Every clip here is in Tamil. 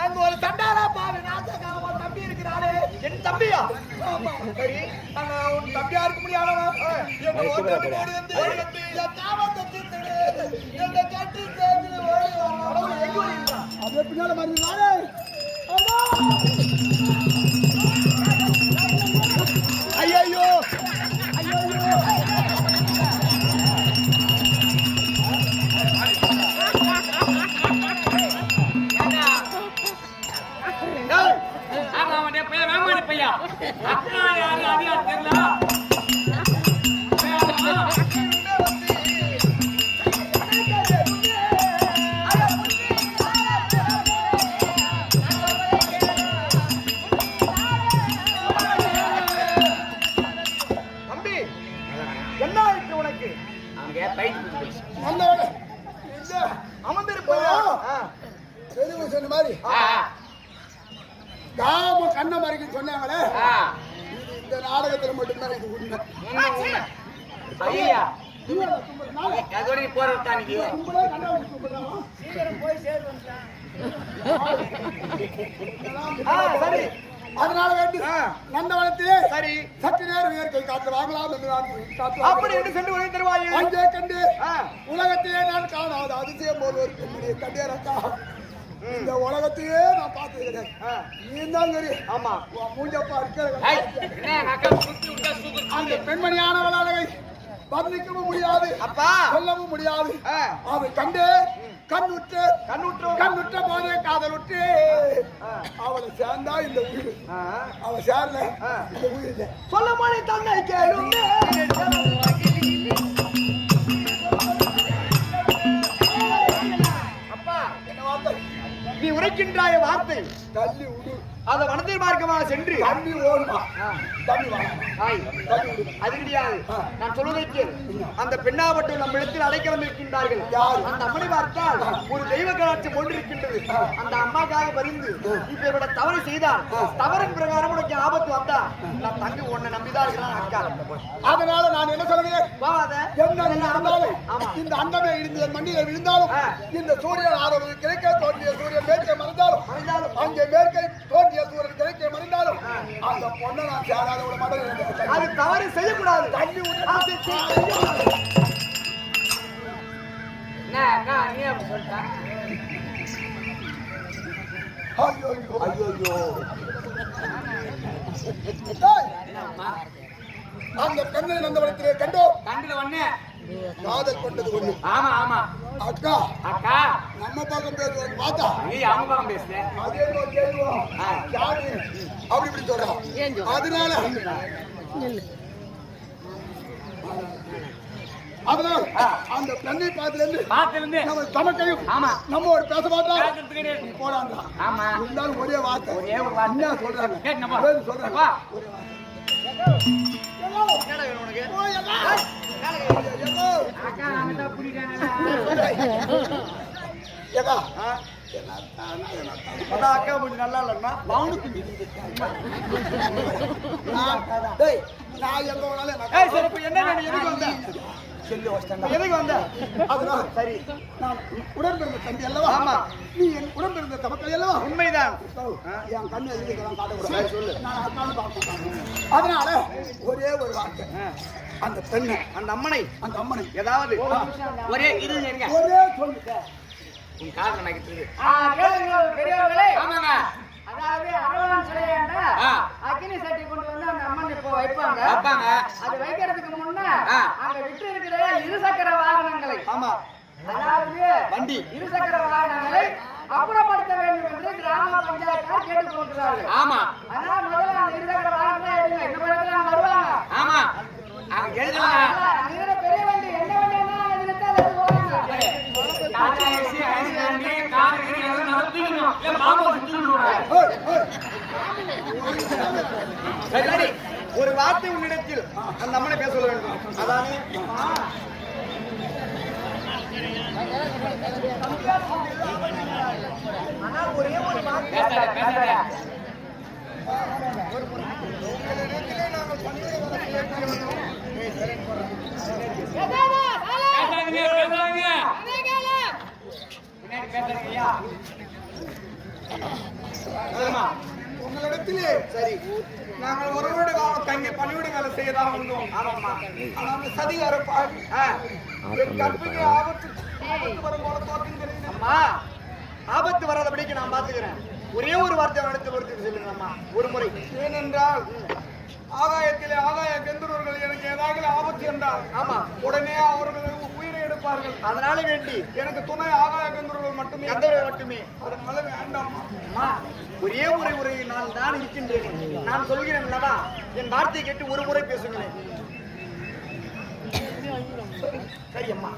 அங்க ஒரு சண்டாரா பாரு நாசகா ஒரு தம்பி இருக்கிறாரே என் தம்பியா? ஆமா. சரி. உன் தம்பியா இருக்க வந்து என் காமத்தை தீர்த்துடு. என்ன கட்டி சேர்த்து ஓடி வரணும் எங்க வரீங்களா அது பின்னால மறந்து வாரே ஐயோ அதோட சரி. அதனால வேண்டி நந்தவனத்திலே சரி சற்று நேரம் இயற்கை காற்று வாங்கலாம் என்று நான் அப்படி என்று சென்று உதவி தருவாயே. அங்கே கண்டு. உலகத்தையே நான் காணாத அதிசயம் போல் ஒரு பெண்ணுடைய கண்டேரக்கா இந்த உலகத்தையே நான் பார்த்துக்கிறேன். நீ தான் சரி ஆமா. மூஞ்சப்பா இருக்கிற. அந்த அழகை வர்ணிக்கவும் முடியாது அப்பா சொல்லவும் முடியாது. அதை கண்டு கண்ணுற்று கண்ணுற்றோம். கண்ணுற்ற போதே காதலுற்று அவளை சேர்ந்தா இந்த உயிர். அவ சேரல. இந்த உயிர். சொல்ல மாதிரி தன்னை என்ன வார்த்தை நீ உரைக்கின்றாய வார்த்தை தள்ளி விடு அதை வனத்தை மார்க்கமாக சென்று? தண்ணி ஓடுமா? அது கிடையாது நான் சொல்வதை கேள். அந்த பெண்ணாவட்டும் நம்ம இடத்தில் அடைக்கலம் இருக்கின்றார்கள் யார்? அந்த அம்மனை பார்த்தால் ஒரு தெய்வ கலாட்சி ஒன்று இருக்கின்றது அந்த அம்மாக்காக பரிந்து. இப்ப இவட தவறு செய்தால் தவறின் பிரகாரம் உனக்கு ஆபத்து வந்தா நான் தங்கி உன்னை நம்பிதான் இருக்கிறான் அக்கா. அதனால நான் என்ன ஆமா. இந்த அண்டமே இடிந்து என் மண்ணிலே விழுந்தாலும். இந்த சூரியன் ஆதரவு கிழக்கே தோன்றிய சூரியன் மேற்கே மறைந்தாலும். அங்கே மேற்கே தோன்றிய சூரியன் கிழக்கே மறைந்தாலும் அந்த பொண்ணை நான் சேராத விட மாட்டேன். அது தவறு செய்யக்கூடாது. தண்ணி. என்ன அக்கா நீ அப்படி சொல்லிட்ட? ஐயோ டேய், அந்த பெண்ணை நந்தவனத்திலே கண்டோம். கண்டுல ஒண்ணு காதல் கொண்டது ஒண்ணு ஆமா ஆமா அக்கா அக்கா நம்ம பக்கம் பேசுறது பார்த்தா நீ அவங்க பக்கம் பேசுறேன் அதே மாதிரி கேள்விவா ஆ. யாரு அப்படி இப்படி சொல்றான் அதனால அதனால அந்த பெண்ணை பார்த்துல இருந்து பாத்துல இருந்து நம்ம தமக்கையும் ஆமா. நம்ம ஒரு பேச மாட்டோம். போறாங்க ஆமா இருந்தாலும் ஒரே வார்த்தை ஒரே ஒரு வார்த்தை. என்ன சொல்றாங்க சொல்றாங்க. அக்கா கொஞ்சம் நல்லா இல்லைன்னா பவுனுக்கு நான் எங்க என்ன என்ன எதுக்கு வந்த சொல்லி வச்சிட்டேன் எதுக்கு வந்த? அதனால சரி நான் உடன்பிறந்த தம்பி அல்லவா? ஆமா. நீ என் உடன்பிறந்த தமக்கை அல்லவா? உண்மைதான். என் கண்ணு எதுக்கெல்லாம் காட்டக்கூடாது? சொல்லு. நான் அக்கான்னு பார்க்க. அதனால ஒரே ஒரு வார்த்தை. அந்த பெண்ணை அந்த அம்மனை. அந்த அம்மனை. ஏதாவது. ஒரே இது ஒரே சொல்லு உன் காதல் நகைத்தது பெரியவர்களே. ஆமாங்க அதாவது அரவான் சிலையாண்டா. அக்னி சட்டி கொண்டு இப்போ வைப்பாங்க. வைப்பாங்க. அது வைக்கிறதுக்கு முன்ன. அங்க விட்டு இருக்கிற இருசக்கர வாகனங்களை ஆமா. அதாவது வண்டி. இருசக்கர வாகனங்களை அப்புறப்படுத்த வேண்டும் என்று கிராம பஞ்சாயத்தார் கேட்டுக் கொண்டிருக்கிறார்கள் ஆமா. அதனால முதல்ல அந்த இருசக்கர வாகனத்தை எடுங்க இந்த பக்கத்துல அவங்க வருவாங்க. ஆமா. அங்க பெரிய வண்டி என்ன வண்டி அதை ஏசி, கார் எல்லாம் பாம்பு. ஒரு வார்த்தை உன்னிடத்தில் அந்த அம்மனை பேச சொல்ல வேண்டும். அதானே? பேசாதீங்கய்யா. சொல்லுமா. உங்களிடத்திலே சரி. நாங்கள் ஒரு வீடு காலம் தங்கி பணிவிட வேலை செய்யதான் வந்தோம். ஆனால் அந்த சதிகார பாவி கற்பிக்கு ஆபத்து ஆபத்து வரும் போல தோற்றுகிறது அம்மா ஆபத்து வராதபடிக்கு நான் பாத்துக்கிறேன் ஒரே ஒரு வார்த்தை எடுத்து ஒருத்தர் சொல்லுங்க அம்மா ஒரு முறை. ஏனென்றால் ஆகாயத்திலே ஆகாய கந்தூர்கள் எனக்கு ஏதாவது ஆபத்து என்றால் ஆமா. உடனே அவர்கள் உயிரை எடுப்பார்கள். அதனால வேண்டி. எனக்கு துணை ஆகாய கந்தூர்கள் மட்டுமே. மட்டுமே. அதனால வேண்டாம் ஒரே முறை ஒரு நான் தான் இருக்கின்றேன். நான் சொல்கிறேன் அல்லவா? என் வார்த்தையை கேட்டு ஒரு முறை பேசுங்களேன். சரி அம்மா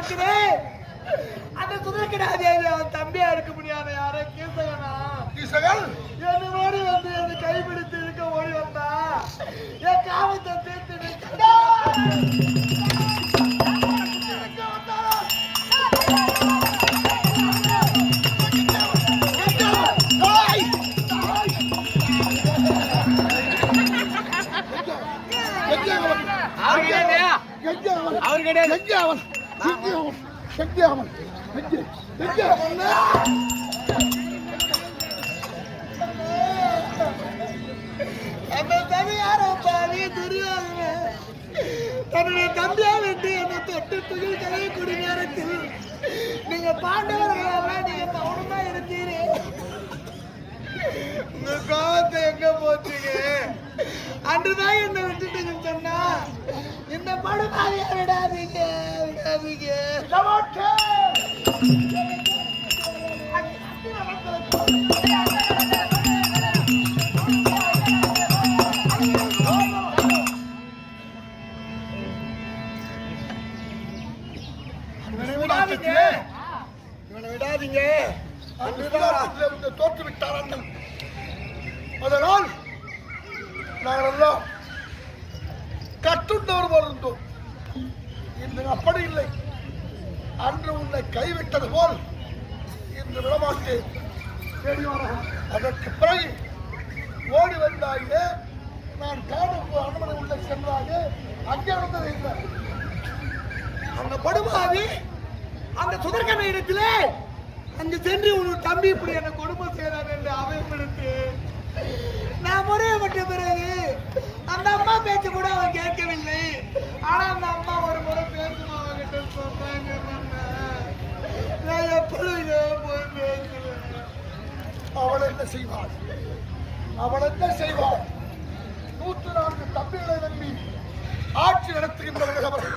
நேரத்துல அந்த சுதர்கடாதி அவன் தம்பியா இருக்க முடியாத. யாரோ கீசகனா இசைகள் என்ன மாதிரி வந்து என்னை கைப்பிடித்து இருக்க ஓடி வந்தா. என் காமத்தை தீர்த்து அவர் கிடையாது. எங்கே அவன். அவர் கிடையாது எங்கே அவன் எங்கே அவன் எங்கே அவன் தன்னுடைய தம்பியா விட்டு என்னை தொட்டு துகில் கலையக்கூடிய நேரத்தில் நீங்க பாண்டவர்கள் எல்லாம் நீங்க மௌனமா இருந்தீரு உங்க கோபத்தை எங்க போச்சீங்க? அன்றுதான் என்னை விட்டுட்டுங்கன்னு சொன்னா. இந்த படுபாவிய விடாதீங்க விடாதீங்க. இவனை உன்னை போல் இன்று விடமாட்டேன். அதற்கு பிறகு ஓடி வந்தாயே நான் காணும் அனுமதி உள்ள சென்றாக அங்கே நடந்தது இல்லை அந்த படுபாவி அந்த சுதர்கன இடத்திலே அங்கு சென்று ஒரு தம்பி இப்படி என்ன கொடுமை செய்யறான் என்று அவப்படுத்து நான் முறையப்பட்ட பிறகு அந்த அம்மா பேச்சு கூட அவன் கேட்கவில்லை. ஆனா அந்த அம்மா ஒரு முறை பேசுமா அவங்க சொன்னாங்க நான் போய் அவள் என்ன செய்வாள்? அவள் என்ன செய்வாள்? நூற்று நான்கு தம்பிகளை நம்பி ஆட்சி நடத்துகின்றவர்கள் அவர்கள்